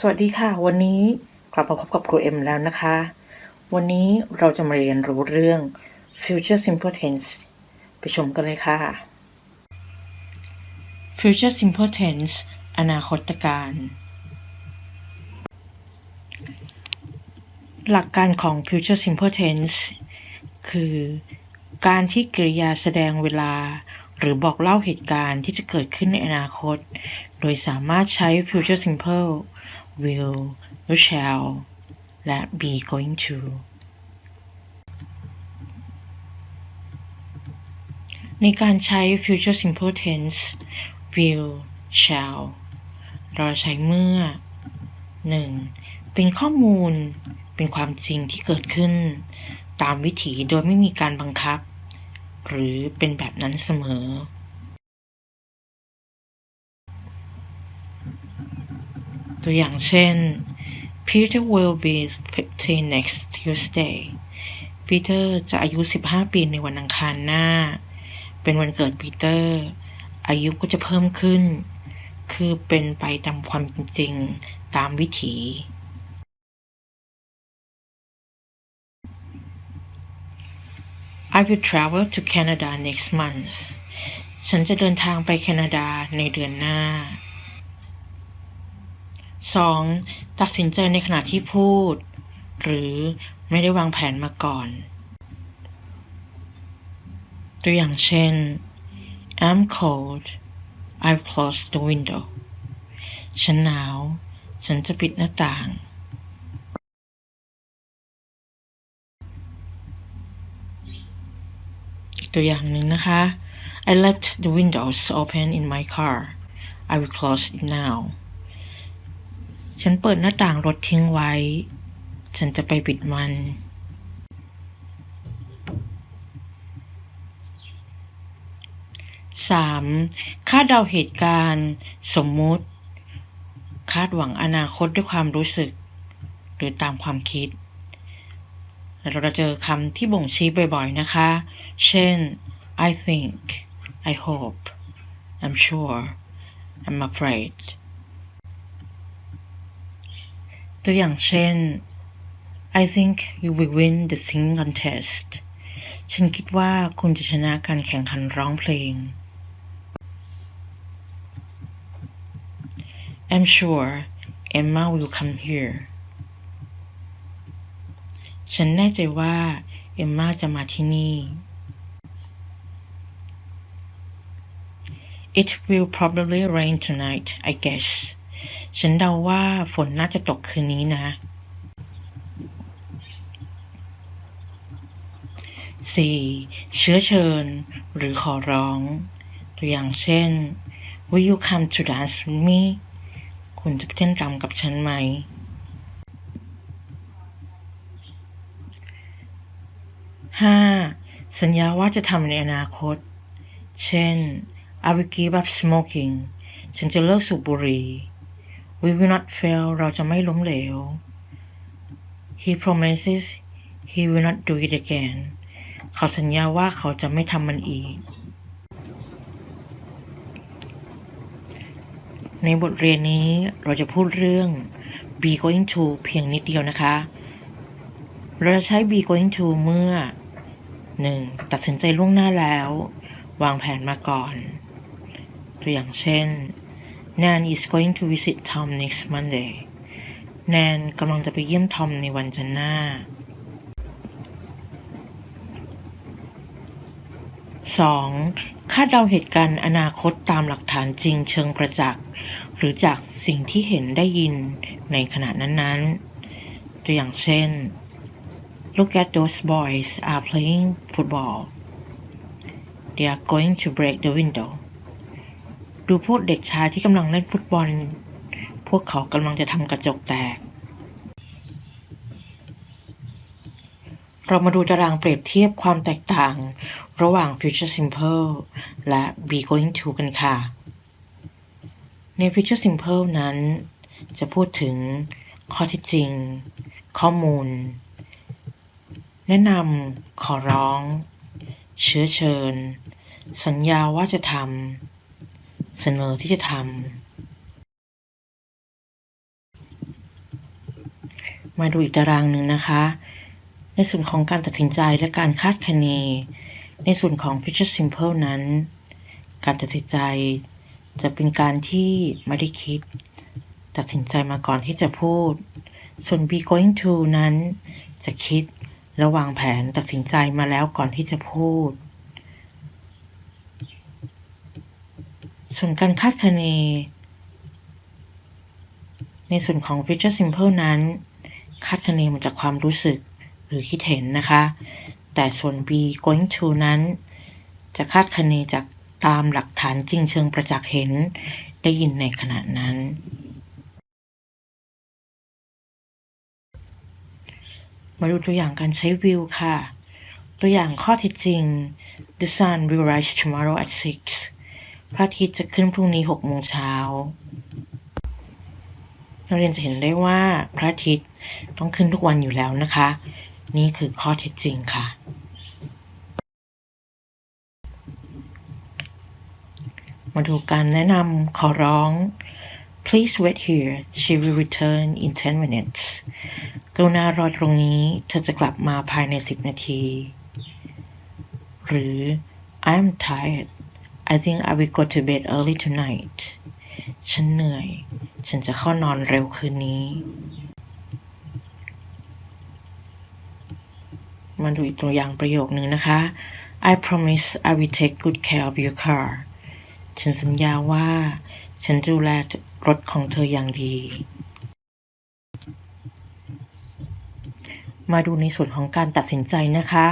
สวัสดีค่ะ วันนี้กลับมาพบกับครูเอ็มแล้วนะคะ วันนี้เราจะมาเรียนรู้เรื่อง future simple tense ไปชมกันเลยค่ะ future simple tense อนาคตการ หลักการของ future simple tense คือ การที่กริยาแสดงเวลา หรือบอกเล่าเหตุการณ์ที่จะเกิดขึ้นในอนาคต โดยสามารถใช้ future simple will หรือ shall และ be going to ในการใช้ future simple tense will shall เราใช้เมื่อ 1. เป็นข้อมูลเป็นความจริงที่เกิดขึ้น ตามวิถีโดยไม่มีการบังคับ หรือเป็นแบบนั้นเสมอ ตัวอย่างเช่น Peter will be 15 next Tuesday Peter จะอายุ 15 ปีในวันอังคารหน้า เป็นวันเกิดปีเตอร์อายุก็จะเพิ่มขึ้น คือเป็นไปตามความจริงตามวิถี I will travel to Canada next month ฉันจะเดินทางไปแคนาดาในเดือนหน้า 2. ตัดสินใจในขณะที่พูด หรือไม่ได้วางแผนมาก่อน ตัวอย่างเช่น I'm cold I've closed the window ฉันหนาว ฉันจะปิดหน้าต่าง ตัวอย่างหนึ่งนะคะ I left the windows open in my car I will close it now ฉันเปิดหน้าต่างรถทิ้งไว้ ฉันจะไปปิดมันสามคาดเดาเหตุการณ์ สมมุติ คาดหวังอนาคตด้วยความรู้สึก หรือตามความคิด เราจะเจอคำที่บ่งชี้บ่อยๆนะคะ เช่น I think I hope I'm sure I'm afraid ตัวอย่างเช่น I think you will win the singing contest ฉันคิดว่าคุณจะชนะการแข่งขันร้องเพลง I'm sure Emma will come here ฉันแน่ใจว่า เอมมาจะมาที่นี่ It will probably rain tonight I guess ฉันเดาว่าฝนน่าจะตกคืนนี้นะ 4. เชื้อเชิญ หรือขอร้อง ตัวอย่างเช่น Will you come to dance with me คุณจะไปเต้นรำกับฉันไหม 5. สัญญาว่าจะทำในอนาคต เช่น I will give up smoking ฉันจะเลิกสูบบุหรี่ We will not fail เราจะไม่ล้มเหลว He promises he will not do it again เขาสัญญาว่าเขาจะไม่ทำมันอีก ในบทเรียนนี้เราจะพูดเรื่อง be going to เพียงนิดเดียวนะคะ เราจะใช้ be going to เมื่อ 1. ตัดสินใจล่วงหน้าแล้ว วางแผนมาก่อน ตัวอย่างเช่น Nan is going to visit Tom next Monday แนนกำลังจะไปเยี่ยมทอมในวันจันทร์หน้า 2. คาดเดาเหตุการณ์อนาคตตามหลักฐานจริงเชิงประจักษ์ หรือจากสิ่งที่เห็นได้ยินในขณะนั้นๆ ตัวอย่างเช่น Look at those boys are playing football they are going to break the window ดูพวกเด็กชายที่กำลังเล่นฟุตบอล พวกเขากำลังจะทำกระจกแตก เรามาดูตารางเปรียบเทียบความแตกต่าง ระหว่าง future simple และ be going to กันค่ะ ใน future simple นั้น จะพูดถึงข้อเท็จจริง ข้อมูล แนะนำขอร้อง เชื้อเชิญ สัญญาว่าจะทำ เสนอที่จะทำมาดูอีกตารางหนึ่งนะคะ ในส่วนของการตัดสินใจและการคาดคะเน ในส่วนของ Future Simple นั้น การตัดสินใจจะเป็นการที่ไม่ได้คิด ตัดสินใจมาก่อนที่จะพูด ส่วน be going to นั้น จะคิดและวางแผนตัดสินใจมาแล้วก่อนที่จะพูด ส่วนการคาดคะเน ในส่วนของ future simple นั้น คาดคะเนมาจากความรู้สึกหรือคิดเห็นนะคะ แต่ส่วน be going to นั้น จะคาดคะเนจากตามหลักฐานจริงเชิงประจักษ์เห็นได้ยินในขณะนั้น มาดูตัวอย่างการใช้ will ค่ะ ตัวอย่างข้อเท็จจริง The sun will rise tomorrow at 6 พระอาทิตย์จะขึ้นพรุ่งนี้6โมงเช้านักเรียนจะเห็นได้ว่าพระอาทิตย์ต้องขึ้นทุกวันอยู่แล้วนะคะ นี่คือข้อเท็จจริงค่ะ มาดูการแนะนำขอร้อง Please wait here she will return in 10 minutes กรุณารอตรงนี้เธอจะกลับมาภายใน 10 นาที หรือ I'm tired I think I will go to bed early tonight ฉันเหนื่อย ฉันจะเข้านอนเร็วคืนนี้ มาดูอีกตัวอย่างประโยคนึงนะคะ I promise I will take good care of your car ฉันสัญญาว่า ฉันจะดูแลรถของเธออย่างดี มาดูในส่วนของการตัดสินใจนะคะ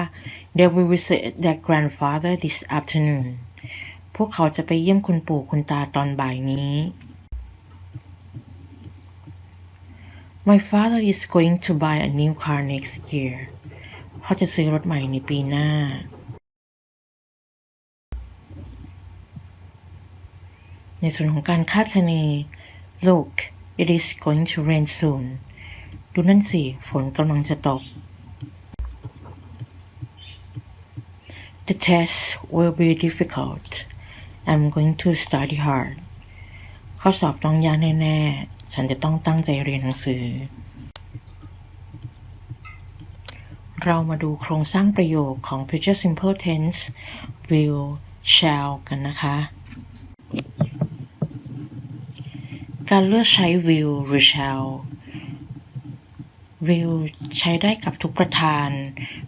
They will visit their grandfather this afternoon พวกเขาจะไปเยี่ยมคุณปู่คุณตาตอนบ่ายนี้ My father is going to buy a new car next year พ่อจะซื้อรถใหม่ในปีหน้า ในส่วนของการคาดคะเน Look it is going to rain soon ดูนั่นสิ ฝนกำลังจะตก The test will be difficult I'm going to study hard ข้อสอบต้องยากแน่ๆ ฉันจะต้องตั้งใจเรียนหนังสือ เรามาดูโครงสร้างประโยคของ future simple tense will shall กันนะคะ การเลือกใช้ will หรือ shall will ใช้ได้กับทุกประธาน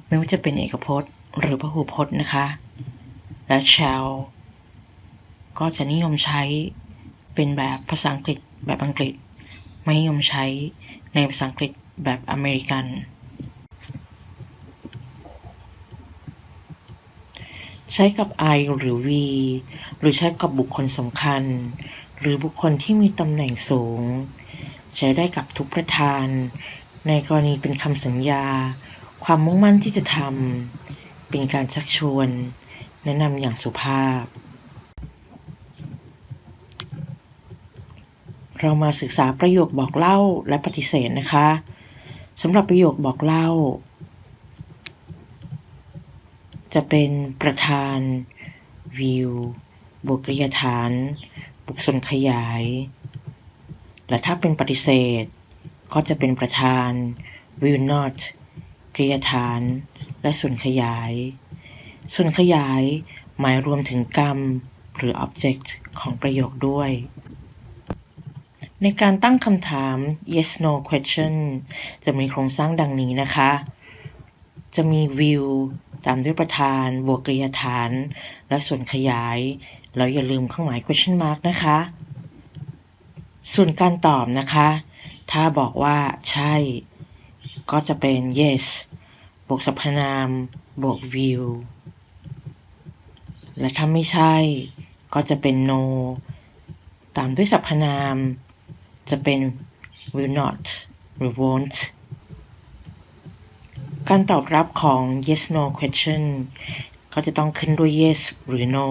ไม่ว่าจะเป็นเอกพจน์ หรือพหูพจน์นะคะ และ shall ก็จะนิยมใช้เป็นแบบภาษาอังกฤษแบบอังกฤษ ไม่นิยมใช้ในภาษาอังกฤษแบบอเมริกัน ใช้กับ I หรือ V หรือใช้กับบุคคลสำคัญ หรือบุคคลที่มีตำแหน่งสูง ใช้ได้กับทุกประธาน ในกรณีเป็นคำสัญญา ความมุ่งมั่นที่จะทำเป็นการชักชวน แนะนำอย่างสุภาพ เรามาศึกษาประโยคบอกเล่าและปฏิเสธนะคะสำหรับประโยคบอกเล่า จะเป็นประธาน view บวกกริยาฐาน บุกส่วนขยาย และถ้าเป็นปฏิเสธ ก็จะเป็นประธาน will not กริยาฐาน และส่วนขยาย ส่วนขยายหมายรวมถึงกรรม หรือ object ของประโยคด้วย ในการตั้งคำถาม yes no question จะมีโครงสร้างดังนี้นะคะ จะมี will ตามด้วยประธาน บวกกริยาฐาน และส่วนขยาย แล้วอย่าลืมเครื่องหมาย question mark นะคะ ส่วนการตอบนะคะ ถ้าบอกว่าใช่ ก็จะเป็น yes บวกสรรพนาม บวก will และถ้าไม่ใช่ ก็จะเป็น no ตามด้วยสรรพนาม จะเป็น will not หรือ won't การตอบรับของ yes no question ก็จะต้องขึ้นด้วย yes หรือ no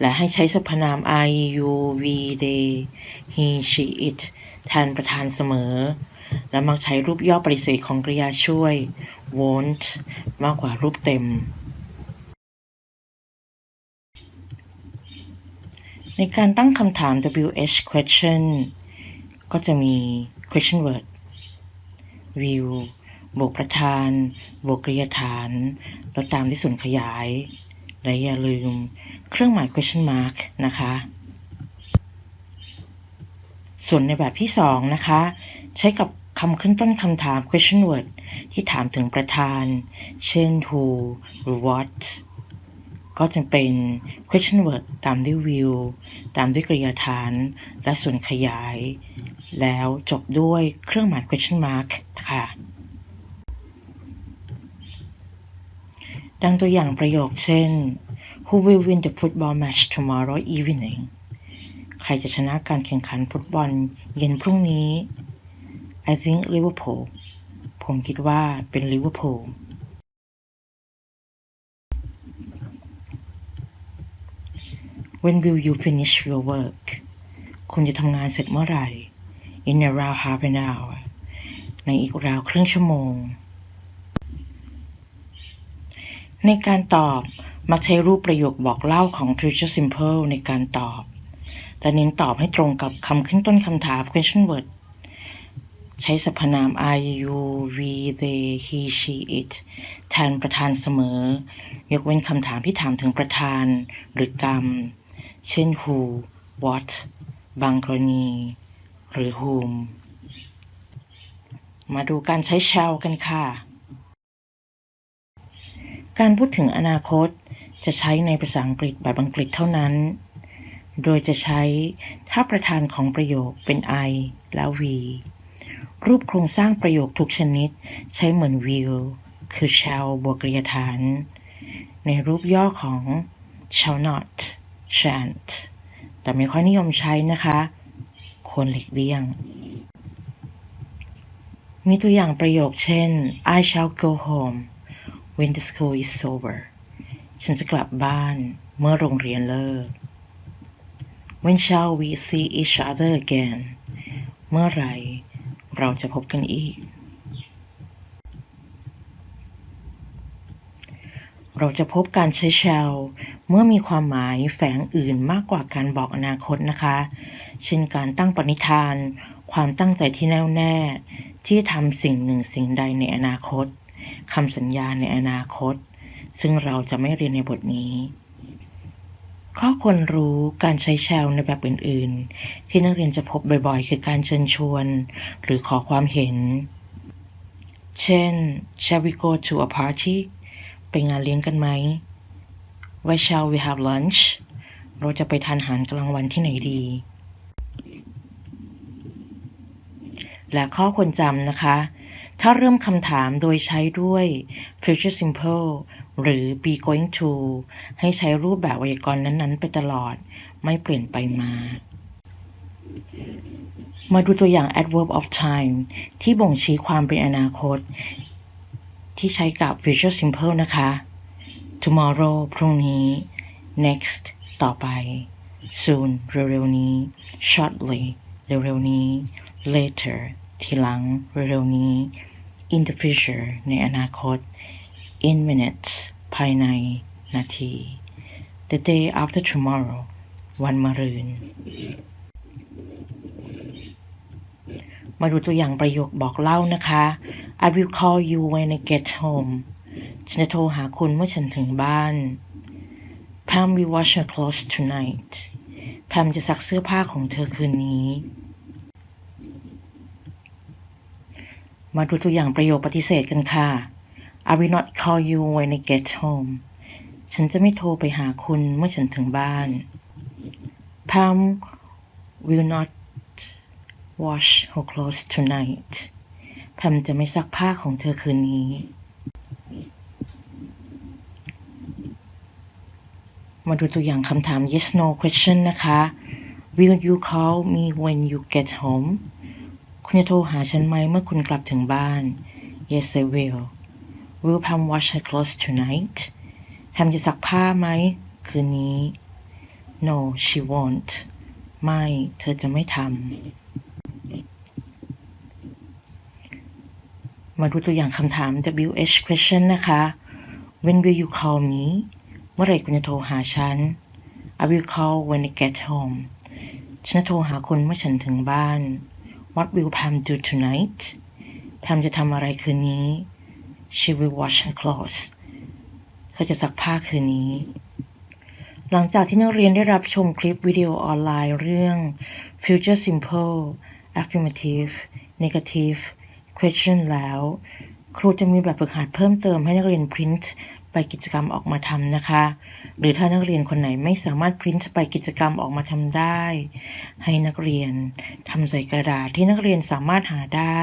และให้ใช้สรรพนาม I you we they he she it แทนประธานเสมอ และมักใช้รูปย่อปฏิเสธของกริยาช่วย won't มากกว่ารูปเต็ม ในการตั้งคำถาม WH question ก็จะมี question word will บวกประธาน บวกกริยาฐาน แล้วตามด้วยส่วนขยาย และอย่าลืม เครื่องหมาย question mark นะคะ ส่วนในแบบที่สองนะคะ ใช้กับคำขึ้นต้นคำถาม question word ที่ถามถึงประธาน เช่น who หรือ what ก็จะเป็น question word ตามด้วย will ตามด้วยกริยาฐาน และส่วนขยาย แล้วจบด้วยเครื่องหมาย question mark ค่ะ ดังตัวอย่างประโยคเช่น Who will win the football match tomorrow evening ใครจะชนะการแข่งขันฟุตบอลเย็นพรุ่งนี้ I think Liverpool ผมคิดว่าเป็นลิเวอร์พูล When will you finish your work คุณจะทำงานเสร็จเมื่อไหร่ In around half an hour ในอีกราวครึ่งชั่วโมง ในการตอบมักใช้รูปประโยคบอกเล่าของ future simple ในการตอบและเน้นตอบให้ตรงกับคำขึ้นต้นคำถาม question word ใช้สรรพนาม I you we they he she it แทนประธานเสมอ ยกเว้นคำถามที่ถามถึงประธานหรือกรรม เช่น who what บางกรณี หรือ whom มาดูการใช้ shall กันค่ะ การพูดถึงอนาคตจะใช้ในภาษาอังกฤษแบบอังกฤษเท่านั้น โดยจะใช้ถ้าประธานของประโยคเป็น I แล้ว we รูปโครงสร้างประโยคทุกชนิดใช้เหมือน will คือ shall บวกกริยาฐาน ในรูปย่อของ shall not shan't แต่ไม่ค่อยนิยมใช้นะคะ ควรหลีกเลี่ยง มีตัวอย่างประโยคเช่น I shall go home when the school is over ฉันจะกลับบ้านเมื่อโรงเรียนเลิก When shall we see each other again เมื่อไรเราจะพบกันอีก เราจะพบการใช้ shall เมื่อมีความหมายแฝงอื่นมากกว่าการบอกอนาคตนะคะ เช่นการตั้งปณิธาน ความตั้งใจที่แน่วแน่ ที่ทำสิ่งหนึ่งสิ่งใดในอนาคตคำสัญญาในอนาคต ซึ่งเราจะไม่เรียนในบทนี้ ข้อควรรู้การใช้แชลในแบบอื่น ๆ ที่นักเรียนจะพบบ่อยๆ คือการเชิญชวน หรือขอความเห็น เช่น shall we go to a party ไปงานเลี้ยงกันไหม Where shall we have lunch เราจะไปทานอาหารกลางวันที่ไหนดี และข้อควรจำนะคะ ถ้าเริ่มคำถามโดยใช้ด้วย future simple หรือ be going to ให้ใช้รูปแบบไวยากรณ์นั้น ๆ ไปตลอด ไม่เปลี่ยนไปมา มาดูตัวอย่าง adverb of time ที่บ่งชี้ความเป็นอนาคต ที่ใช้กับ future simple นะคะ tomorrow พรุ่งนี้ next ต่อไป soon เร็วๆนี้ shortly เร็วๆนี้ later ทีหลังเร็วๆนี้ in the future ในอนาคต in minutes ภายใน นาที the day after tomorrow วันมะรืน มาดูตัวอย่างประโยคบอกเล่านะคะ I will call you when I get home ฉันจะโทรหาคุณเมื่อฉันถึงบ้าน Pam will wash her clothes tonight แพมจะซักเสื้อผ้าของเธอคืนนี้ มาดูตัวอย่างประโยคปฏิเสธกันค่ะ I will not call you when I get home ฉันจะไม่โทรไปหาคุณเมื่อฉันถึงบ้าน Pam will not wash her clothes tonight แพมจะไม่ซักผ้าของเธอคืนนี้ มาดูตัวอย่างคำถาม yes no question นะคะ Will you call me when you get home คุณจะโทรหาฉันไหมเมื่อคุณกลับถึงบ้าน Yes I will Will Pam wash her clothes tonight แพมจะซักผ้าไหมคืนนี้ No she won't ไม่ เธอจะไม่ทำ มาดูตัวอย่างคำถาม WH question นะคะ When will you call me เมื่อไหร่คุณจะโทรหาฉัน I will call when I get home ฉันจะโทรหาคุณเมื่อฉันถึงบ้าน What will Pam do tonight แพมจะทำอะไรคืนนี้ She will wash her clothes เธอจะซักผ้าคืนนี้ หลังจากที่นักเรียนได้รับชมคลิปวิดีโอออนไลน์เรื่อง Future Simple Affirmative Negative Question แล้ว ครูจะมีแบบฝึกหัดเพิ่มเติมให้นักเรียนพิมพ์ไปกิจกรรมออกมาทำนะคะ หรือถ้านักเรียนคนไหนไม่สามารถพิมพ์ไปกิจกรรมออกมาทำได้ ให้นักเรียนทำใส่กระดาษที่นักเรียนสามารถหาได้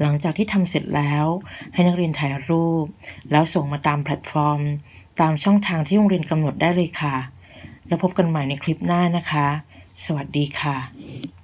หลังจากที่ทำเสร็จแล้ว ให้นักเรียนถ่ายรูป แล้วส่งมาตามแพลตฟอร์ม ตามช่องทางที่โรงเรียนกำหนดได้เลยค่ะ แล้วพบกันใหม่ในคลิปหน้านะคะ สวัสดีค่ะ